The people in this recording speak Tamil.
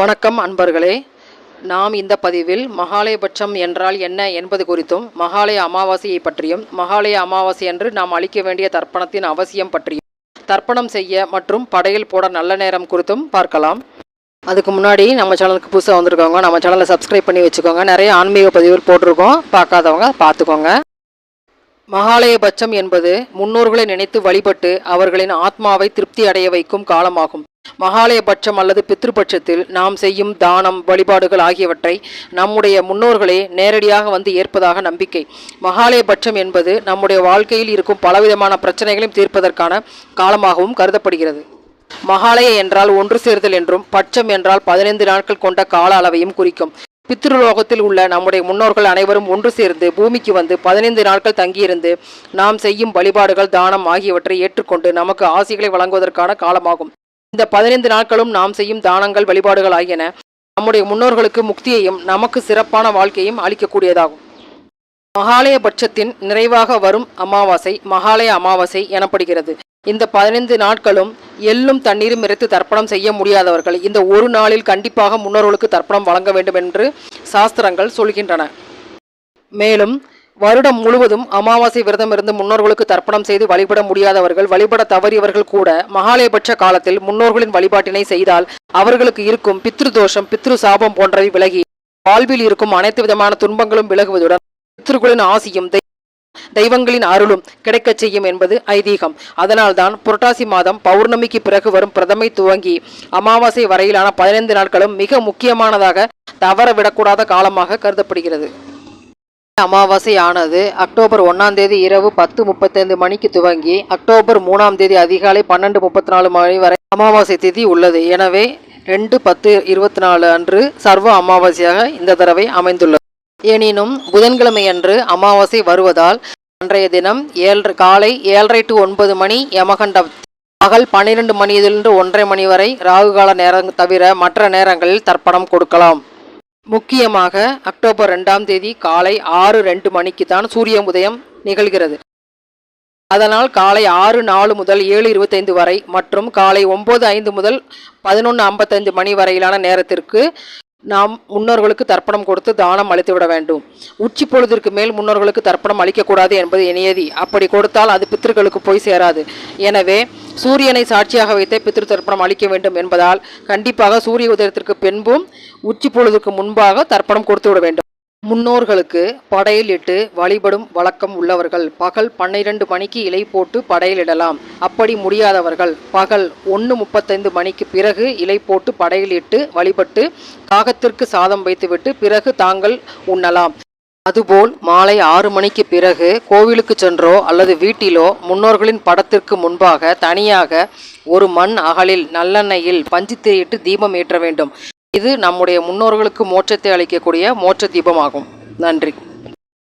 வணக்கம் அன்பர்களே. நாம் இந்த பதிவில் மகாலயபட்சம் என்றால் என்ன என்பது குறித்தும் மகாலய அமாவாசையை பற்றியும் மகாலய அமாவாசை அன்று நாம் அளிக்க வேண்டிய தர்ப்பணத்தின் அவசியம் பற்றியும் தர்ப்பணம் செய்ய மற்றும் படையல் போட நல்ல நேரம் குறித்தும் பார்க்கலாம். அதுக்கு முன்னாடி நம்ம சேனலுக்கு புதுசாக வந்திருக்கவங்க நம்ம சேனலை சப்ஸ்கிரைப் பண்ணி வச்சுக்கோங்க. நிறைய ஆன்மீக பதிவுகள் போட்டிருக்கோம். பார்க்காதவங்க பார்த்துக்கோங்க. மகாலயபட்சம் என்பது முன்னோர்களை நினைத்து வழிபட்டு அவர்களின் ஆத்மாவை திருப்தி அடைய வைக்கும் காலமாகும். மகாலயபட்சம் அல்லது பித்ருபட்சத்தில் நாம் செய்யும் தானம் வழிபாடுகள் ஆகியவற்றை நம்முடைய முன்னோர்களே நேரடியாக வந்து ஏற்பதாக நம்பிக்கை. மகாலயபட்சம் என்பது நம்முடைய வாழ்க்கையில் இருக்கும் பலவிதமான பிரச்சனைகளையும் தீர்ப்பதற்கான காலமாகவும் கருதப்படுகிறது. மகாலய என்றால் ஒன்று சேர்தல் என்றும் பட்சம் என்றால் பதினைந்து நாட்கள் கொண்ட கால அளவையும் குறிக்கும். பித்ருலோகத்தில் உள்ள நம்முடைய முன்னோர்கள் அனைவரும் ஒன்று சேர்ந்து பூமிக்கு வந்து பதினைந்து நாட்கள் தங்கியிருந்து நாம் செய்யும் வழிபாடுகள் தானம் ஆகியவற்றை ஏற்றுக்கொண்டு நமக்கு ஆசிகளை வழங்குவதற்கான காலமாகும். இந்த பதினைந்து நாட்களும் நாம் செய்யும் தானங்கள் வழிபாடுகள் ஆகியன நம்முடைய முன்னோர்களுக்கு முக்தியையும் நமக்கு சிறப்பான வாழ்க்கையும் அளிக்கக்கூடியதாகும். மகாலய பட்சத்தின் நிறைவாக வரும் அமாவாசை மகாலய அமாவாசை எனப்படுகிறது. இந்த பதினைந்து நாட்களும் எள்ளும் தண்ணீரும் இறைத்து தர்ப்பணம் செய்ய முடியாதவர்கள் இந்த ஒரு நாளில் கண்டிப்பாக முன்னோர்களுக்கு தர்ப்பணம் வழங்க வேண்டும் என்று சாஸ்திரங்கள் சொல்கின்றன. மேலும் வருடம் முழுவதும் அமாவாசை விரதம் இருந்து முன்னோர்களுக்கு தர்ப்பணம் செய்து வழிபட முடியாதவர்கள் வழிபட தவறியவர்கள் கூட மகாலயபட்ச காலத்தில் முன்னோர்களின் வழிபாட்டினை செய்தால் அவர்களுக்கு இருக்கும் பித்ரு தோஷம் பித்ரு சாபம் போன்றவை விலகி வாழ்வில் இருக்கும் அனைத்து விதமான துன்பங்களும் விலகுவதுடன் பித்ருக்களின் ஆசியும் தெய்வங்களின் அருளும் கிடைக்கச் செய்யும் என்பது ஐதீகம். அதனால்தான் புரட்டாசி மாதம் பௌர்ணமிக்கு பிறகு வரும் பிரதமை துவங்கி அமாவாசை வரையிலான பதினைந்து நாட்களும் மிக முக்கியமானதாக தவற விடக்கூடாத காலமாக கருதப்படுகிறது. அமாவாசை ஆனது அக்டோபர் ஒன்றாம் தேதி இரவு பத்து முப்பத்தைந்து மணிக்கு துவங்கி அக்டோபர் மூணாம் தேதி அதிகாலை பன்னெண்டு முப்பத்தி நாலு மணி வரை அமாவாசை திதி உள்ளது. எனவே ரெண்டு பத்து இருபத்தி நாலு அன்று சர்வ அமாவாசையாக இந்த தடவை அமைந்துள்ளது. எனினும் புதன்கிழமை அன்று அமாவாசை வருவதால் அன்றைய தினம் ஏழு காலை ஏழரை டு ஒன்பது மணி யமகண்டம் பகல் பன்னிரெண்டு மணியிலிருந்து ஒன்றரை மணி வரை ராகுகால நேரம் தவிர மற்ற நேரங்களில் தர்ப்பணம் கொடுக்கலாம். முக்கியமாக அக்டோபர் ரெண்டாம் தேதி காலை ஆறு ரெண்டு மணிக்கு தான் சூரிய உதயம் நிகழ்கிறது. அதனால் காலை ஆறு நாலு முதல் ஏழு இருபத்தைந்து வரை மற்றும் காலை ஒம்பது ஐந்து முதல் பதினொன்று ஐம்பத்தைந்து மணி வரையிலான நேரத்திற்கு நாம் முன்னோர்களுக்கு தர்ப்பணம் கொடுத்து தானம் அளித்து விட வேண்டும். உச்சி பொழுதிற்கு மேல் முன்னோர்களுக்கு தர்ப்பணம் அளிக்கக்கூடாது என்பது இணையதி அப்படி கொடுத்தால் அது பித்திருக்களுக்கு போய் சேராது. எனவே சூரியனை சாட்சியாக வைத்தே பித்ரு தர்ப்பணம் அளிக்க வேண்டும் என்பதால் கண்டிப்பாக சூரிய உதயத்திற்கு பின்பும் உச்சி பொழுதுக்கு முன்பாக தர்ப்பணம் கொடுத்து விட வேண்டும். முன்னோர்களுக்கு படையலிட்டு வழிபடும் வழக்கம் உள்ளவர்கள் பகல் பன்னிரண்டு மணிக்கு இலை போட்டு படையலிடலாம் அப்படி முடியாதவர்கள் பகல் ஒன்று முப்பத்தைந்து மணிக்கு பிறகு இலை போட்டு படையலிட்டு வழிபட்டு காகத்திற்கு சாதம் வைத்துவிட்டு பிறகு தாங்கள் உண்ணலாம். அதுபோல் மாலை ஆறு மணிக்கு பிறகு கோவிலுக்கு சென்றோ அல்லது வீட்டிலோ முன்னோர்களின் படத்திற்கு முன்பாக தனியாக ஒரு மண் அகலில் நல்லெண்ணெயில் பஞ்சுத்திரையிட்டு தீபம் ஏற்ற வேண்டும். இது நம்முடைய முன்னோர்களுக்கு மோட்சத்தை அளிக்கக்கூடிய மோட்ச தீபமாகும். நன்றி.